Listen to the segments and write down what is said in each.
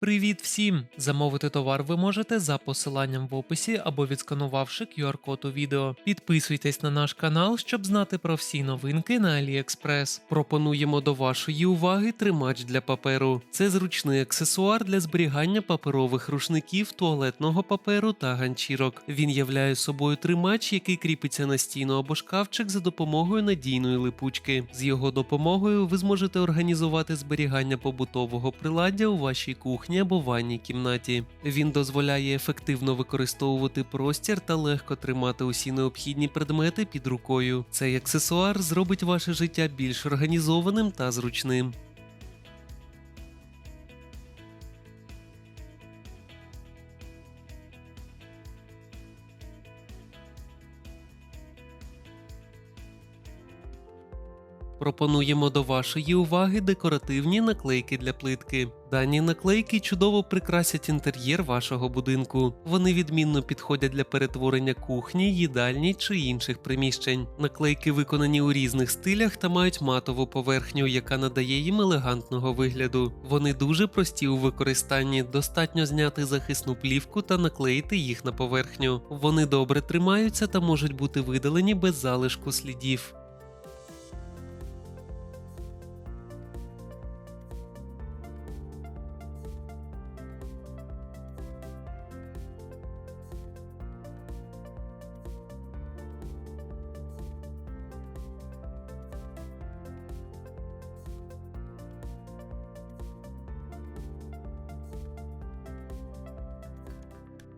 Привіт всім! Замовити товар ви можете за посиланням в описі або відсканувавши QR-код у відео. Підписуйтесь на наш канал, щоб знати про всі новинки на AliExpress. Пропонуємо до вашої уваги тримач для паперу. Це зручний аксесуар для зберігання паперових рушників, туалетного паперу та ганчірок. Він являє собою тримач, який кріпиться на стіну або шкафчик за допомогою надійної липучки. З його допомогою ви зможете організувати зберігання побутового приладдя у вашій кухні або ванній кімнаті. Він дозволяє ефективно використовувати простір та легко тримати усі необхідні предмети під рукою. Цей аксесуар зробить ваше життя більш організованим та зручним. Пропонуємо до вашої уваги декоративні наклейки для плитки. Дані наклейки чудово прикрасять інтер'єр вашого будинку. Вони відмінно підходять для перетворення кухні, їдальні чи інших приміщень. Наклейки виконані у різних стилях та мають матову поверхню, яка надає їм елегантного вигляду. Вони дуже прості у використанні, достатньо зняти захисну плівку та наклеїти їх на поверхню. Вони добре тримаються та можуть бути видалені без залишку слідів.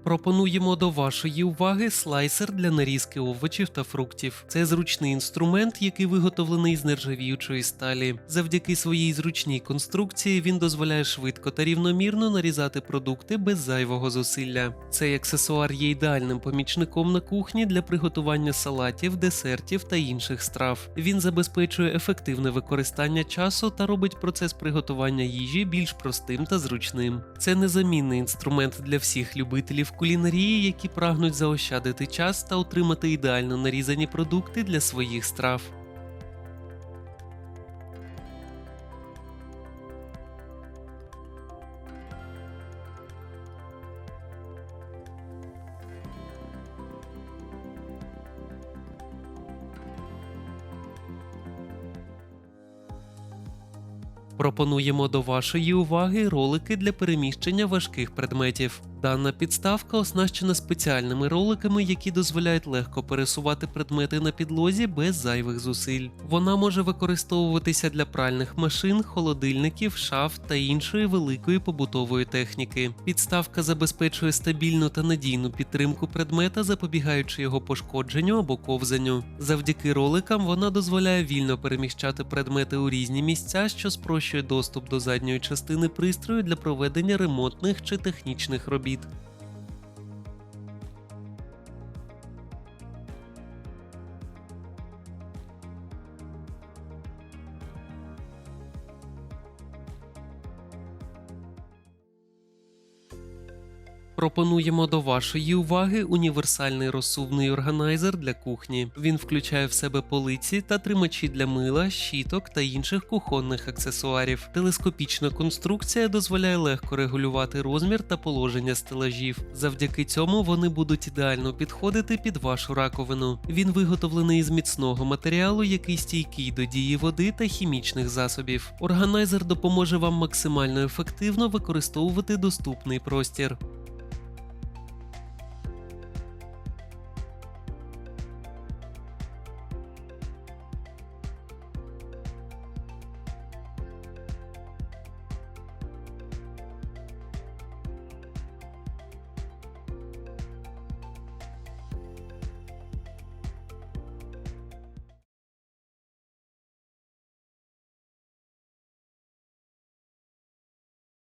Пропонуємо до вашої уваги слайсер для нарізки овочів та фруктів. Це зручний інструмент, який виготовлений з нержавіючої сталі. Завдяки своїй зручній конструкції він дозволяє швидко та рівномірно нарізати продукти без зайвого зусилля. Цей аксесуар є ідеальним помічником на кухні для приготування салатів, десертів та інших страв. Він забезпечує ефективне використання часу та робить процес приготування їжі більш простим та зручним. Це незамінний інструмент для всіх любителів кулінарії, які прагнуть заощадити час та отримати ідеально нарізані продукти для своїх страв. Пропонуємо до вашої уваги ролики для переміщення важких предметів. Дана підставка оснащена спеціальними роликами, які дозволяють легко пересувати предмети на підлозі без зайвих зусиль. Вона може використовуватися для пральних машин, холодильників, шаф та іншої великої побутової техніки. Підставка забезпечує стабільну та надійну підтримку предмета, запобігаючи його пошкодженню або ковзанню. Завдяки роликам вона дозволяє вільно переміщати предмети у різні місця, що спрощує доступ до задньої частини пристрою для проведення ремонтних чи технічних робіт робіт. Пропонуємо до вашої уваги універсальний розсувний органайзер для кухні. Він включає в себе полиці та тримачі для мила, щіток та інших кухонних аксесуарів. Телескопічна конструкція дозволяє легко регулювати розмір та положення стелажів. Завдяки цьому вони будуть ідеально підходити під вашу раковину. Він виготовлений з міцного матеріалу, який стійкий до дії води та хімічних засобів. Органайзер допоможе вам максимально ефективно використовувати доступний простір.